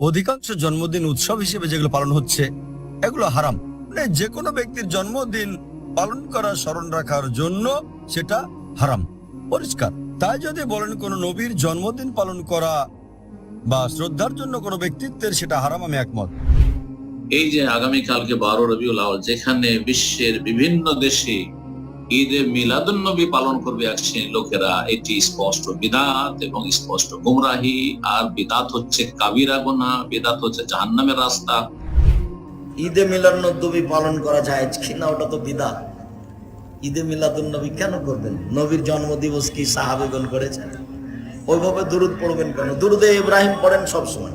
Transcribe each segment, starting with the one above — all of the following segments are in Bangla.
অধিকাংশ জন্মদিন উৎসব হিসেবে যেগুলো পালন হচ্ছে, এগুলো হারাম। মানে যে কোনো ব্যক্তির জন্মদিন পালন করা স্মরণ রাখার জন্য সেটা হারাম। পরিষ্কার। তাই যদি বলেন কোনো নবীর জন্মদিন পালন করা বা শ্রদ্ধার জন্য কোনো ব্যক্তিত্বের, সেটা হারাম, আমি একমত। এই যে আগামীকালকে বারো রবিউল আউয়াল, যেখানে বিশ্বের বিভিন্ন দেশে ঈদে মিলাদুন নবী পালন করবে এক শ্রেণির লোকেরা। এটি স্পষ্ট বিদাত এবং স্পষ্ট গুমরাহি। আর বিদাত হচ্ছে কাবিরা গোনা বিদাত হচ্ছে জাহান্নামের রাস্তা। ঈদে মিলাদ নবী পালন করা যায় কি না ওটা তো বিদাত। ঈদে মিলাদুন নবী কেন করবেন? নবীর জন্মদিবস কি সাহাবেগণ করেছেন ওইভাবে দুরুদ পড়বেন কেন? দুরুদে ইব্রাহিম পড়েন সবসময়।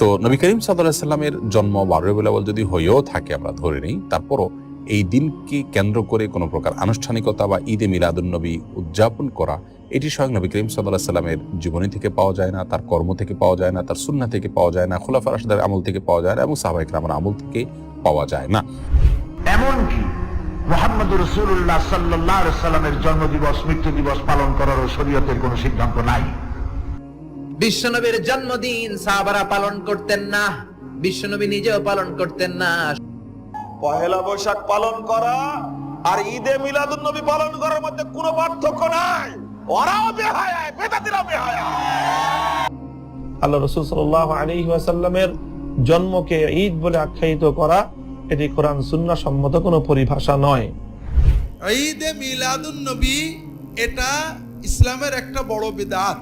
তো নবী করিম সাল্লামের জন্ম বারো রবিউল আউয়াল যদি হয়েও থাকে আমরা ধরে নিই তারপরও এই দিনকে কেন্দ্র করে কোনো প্রকার আনুষ্ঠানিকতা বা ঈদে মিলাদুন নবী উদযাপন করা এটি স্বয়ং নবী করিম সাল্লাহ সাল্লামের জীবনী থেকে পাওয়া যায় না তার কর্ম থেকে পাওয়া যায় না তার সুন্না থেকে পাওয়া যায় না খোলাফা রাশিদের আমল থেকে পাওয়া যায় না এবং সাহাবাহিক রামার আমল থেকে পাওয়া যায় না। এমনকি মোহাম্মদ রসুল্লাহ সাল্লাহ সাল্লামের জন্মদিবস মৃত্যু দিবস পালন করারও শরীয়তের কোনো সিদ্ধান্ত নাই। বিশ্বনবীর জন্মদিন সাহাবারা পালন করতেন না বিশ্বনবী নিজেও পালন করতেন না। পহেলা বৈশাখ পালন করা আর ঈদে মিলাদুন নবী পালন করার মধ্যে কোনো পার্থক্য নাই। ওরাও বেহায় আল্লাহ রসুল সাল্লাহ আলী ওয়াসাল্লামের জন্মকে ঈদ বলে আখ্যায়িত করা, এটি কোরআন সুন্না সম্মত কোনো পরিভাষা নয়। ঈদে মিলাদুন এটা ইসলামের একটা বড় বিদাত।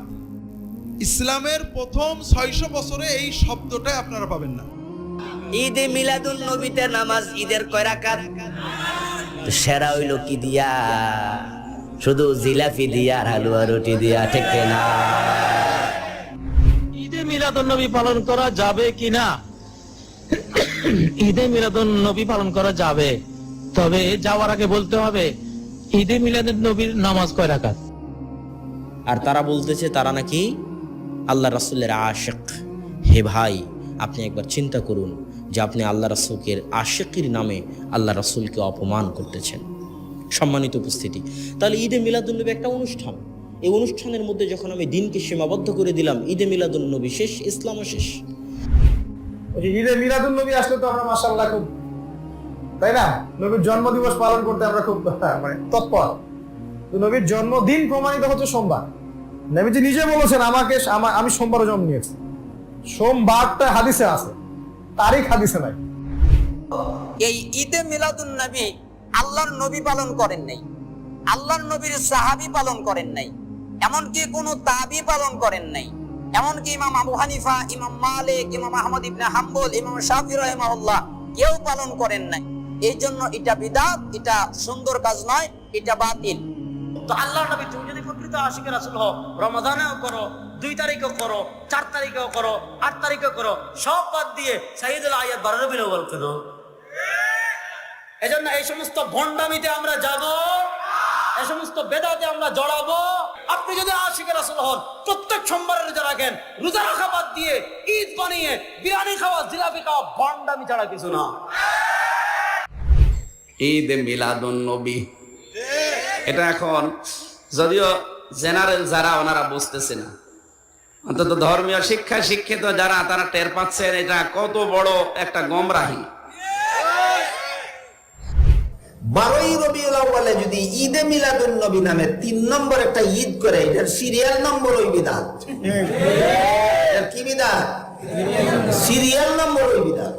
ইসলামের প্রথম ছয়শো বছরে এই শব্দটা আপনারা পাবেন না। ঈদে মিলাদুন নবীতে নামাজ ঈদের কয় রাকাত? সেরা হইল কি দিয়া? শুধু জিলাপি দিয়া আর হালুয়া রুটি দিয়া ঠিক না? ঈদে মিলাদুন নবী পালন করা যাবে কিনা ঈদে মিলাদুন নবী পালন করা যাবে। তবে যাওয়ার আগে বলতে হবে ঈদে মিলাদুন নবীর নামাজ কয় রাকাত? আর তারা বলতেছে তারা নাকি আল্লাহ রাসুলের আশেক। হে ভাই আপনি একবার চিন্তা করুন যে আপনি আল্লাহ রাসুলকের আশেকের নামে আল্লাহ রাসুলকে অপমান করতেছেন। সম্মানিত উপস্থিতি। তাহলে ঈদে মিলাদুন্নবী একটা অনুষ্ঠান। এই অনুষ্ঠানের মধ্যে যখন আমি দিনকে সীমাবদ্ধ করে দিলাম, ঈদে মিলাদুন্নবী শেষ, ইসলামও শেষ। ঈদে মিলাদুল নবী আসলে তো আমরা মাসাল্লাহ খুব, তাই না? নবীর জন্মদিবস পালন করতে আমরা খুব মানে তৎপর। তো নবীর জন্মদিন প্রমাণিত হচ্ছে সোমবার। নবীজি নিজে বলেছেন, আমাকে, আমা- আমি সোমবারও জন্ম নিয়েছি। সোমবারটা হাদিসে আছে, তারিখ হাদিসে নাই। এই ঈদে নবী আল্লাহর নবী পালন করেন নাই, আল্লাহর নবীর সাহাবী পালন করেন নাই, এমনকি কোনো তাবি পালন করেন নাই, এমনকি ইমাম আবু হানিফা, ইমাম মালিক, ইমাম আহমদ ইবনে হাম্বল, ইমাম শাফি কেউ পালন করেন নাই। এই জন্য এটা বিদাত, এটা সুন্দর কাজ নয়, এটা বাতিল। তো আল্লাহ নবী তুমি যদি প্রকৃত আশিকের রাসূল হও, রমাদানেও করো, দুই তারিখেও করো, চার তারিখেও করো, আট তারিখেও করো, সব বাদ দিয়ে সাইদুল আয়াত বারো রবির আউয়াল করো। এজন্য এই সমস্ত ভণ্ডামিতে আমরা যাব, এই সমস্ত বেদাতে আমরা জড়াবো। আপনি যদি আশিকের রাসুল হন, প্রত্যেক সোমবারের রোজা রাখেন, রোজা রাখা বাদ দিয়ে ঈদ বানিয়ে বিরিয়ানি খাওয়া, জিলাপি খাওয়া, ভণ্ডামি ছাড়া কিছু না। ঈদ মিলাদুন নবী। এটা এখন যদিও জেনারেল যারা ওনারা বুঝতেছে না। অন্তত ধর্মীয় শিক্ষা শিক্ষিত যারা তারা টের পাচ্ছেন এটা কত বড় একটা গমরাহী। বারোই রবিউল আউয়ালে যদি ঈদে মিলাদুন নবী নামে তিন নম্বর একটা ঈদ করে এটার সিরিয়াল নম্বর ওই বিধান। এটার কি বিধান? সিরিয়াল নম্বর ওই বিধান।